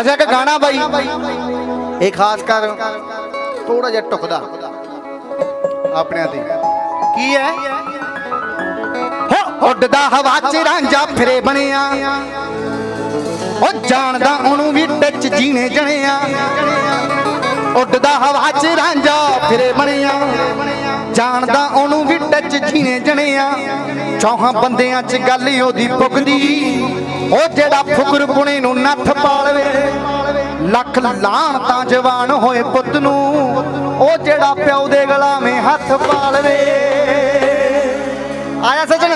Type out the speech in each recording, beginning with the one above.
ਅੱਛਾ, ਇੱਕ ਗਾਣਾ ਬਾਈ। ਇਹ ਖਾਸ ਕਰ ਥੋੜਾ ਜਿਹਾ ਟੁਕਦਾ ਆਪਣਿਆਂ ਤੇ। ਕੀ ਹੈ? ਹੋ ਉੱਡਦਾ ਹਵਾ 'ਚ ਰਾਂਝਾ ਫਿਰੇ ਬਣਿਆ। ਉਹ ਜਾਣਦਾ ਉਹਨੂੰ ਵੀ ਟੱਚ ਜੀਣੇ ਜਣਿਆ। ਉੱਡਦਾ ਹਵਾ 'ਚ ਰਾਂਝਾ ਫਿਰੇ ਬਣਿਆ। ਜਾਣਦਾ ਉਹਨੂੰ ਵੀ ਟੱਚ ਜੀਣੇ ਜਣਿਆ। ਚੌਹਾਂ ਬੰਦਿਆਂ 'ਚ ਗੱਲ ਉਹਦੀ ਪੁੱਗਦੀ। ਉਹ ਜਿਹੜਾ ਫੁਕਰ ਪੁਣੇ ਨੂੰ ਨੱਥ ਪਾਲਵੇ, ਲੱਖ ਲਾਣ ਤਾਂ ਜਵਾਨ ਹੋਏ ਪੁੱਤ ਨੂੰ, ਉਹ ਜਿਹੜਾ ਪਿਓ ਦੇ ਗਲਾਵੇਂ ਹੱਥ ਪਾਲਵੇ। ਆਇਆ ਸਜਣ?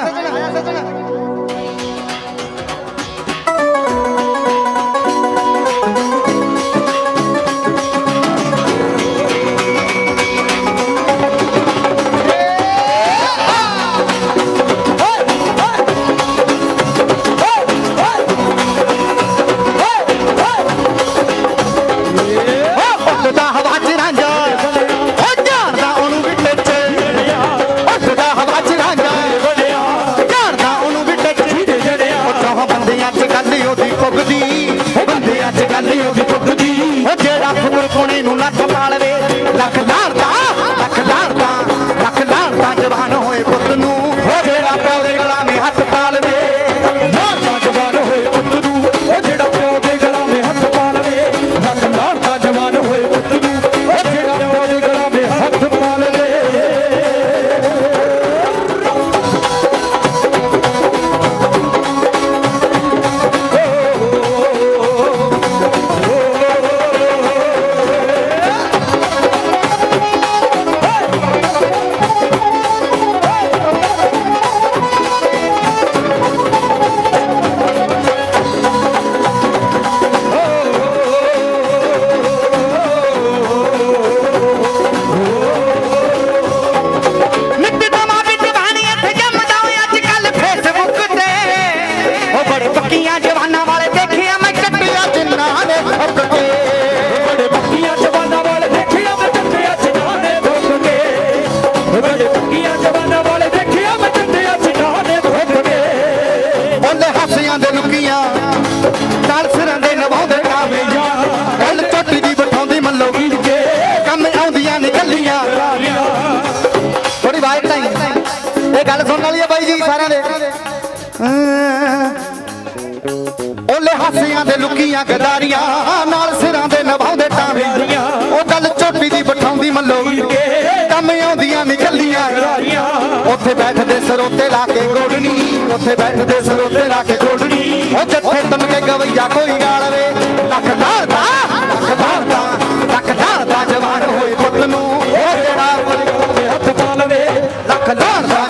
ਉਹਦੀ ਪੁੱਗਦੀ। ਉਹ ਬੰਦਿਆਂ ਗੱਲ ਉਹਦੀ ਪੁੱਗਦੀ। ਉਹ ਜਿਹੜਾ ਫੁਕਰ ਕੋਣੇ ਨੂੰ ਨੱਥ ਪਾਲਵੇ ਲੱਖ ਲਾੜਦਾ ਲੱਖ ਇਹ ਗੱਲ ਸੁਣਨ ਵਾਲੀ ਹੈ ਬਾਈ ਜੀ ਸਾਰਿਆਂ ਦੇ। ਓਲੇ ਹਾਸਿਆਂ ਦੇ ਲੁਕੀਆਂ ਗਦਾਰੀਆਂ, ਨਾਲ ਸਿਰਾਂ ਦੇ ਨਵਾਉਂਦੇ ਟਾਂਵੀਆਂ ਉਹ ਗੱਲ ਝੋਟੀ ਦੀ ਬਿਠਾਉਂਦੀ ਮੱਲੋ ਕੰਮ ਆਉਂਦੀਆਂ ਨਿਕਲੀਆਂ ਉੱਥੇ ਬੈਠਦੇ ਸਰੋਤੇ ਲਾ ਕੇ ਕੋੜਨੀ ਉੱਥੇ ਬੈਠਦੇ ਸਰੋਤੇ ਲਾ ਕੇ ਕੋੜਨੀ ਉਹ ਜਿੱਥੇ ਤਮਕੇ ਗਵਈਆ ਕੋਈ ਗਾਲਵੇ ਲੱਖ ਧਾਰਦਾ ਲੱਖ ਧਾਰਦਾ ਲੱਖ ਧਾਰਦਾ ਜਵਾਨ ਹੋਏ ਪੁੱਤ ਨੂੰ। ਉਹ ਜਿਹੜਾ ਹੱਥ ਪਾ ਲਵੇ ਲੱਖ ਧਾਰਦਾ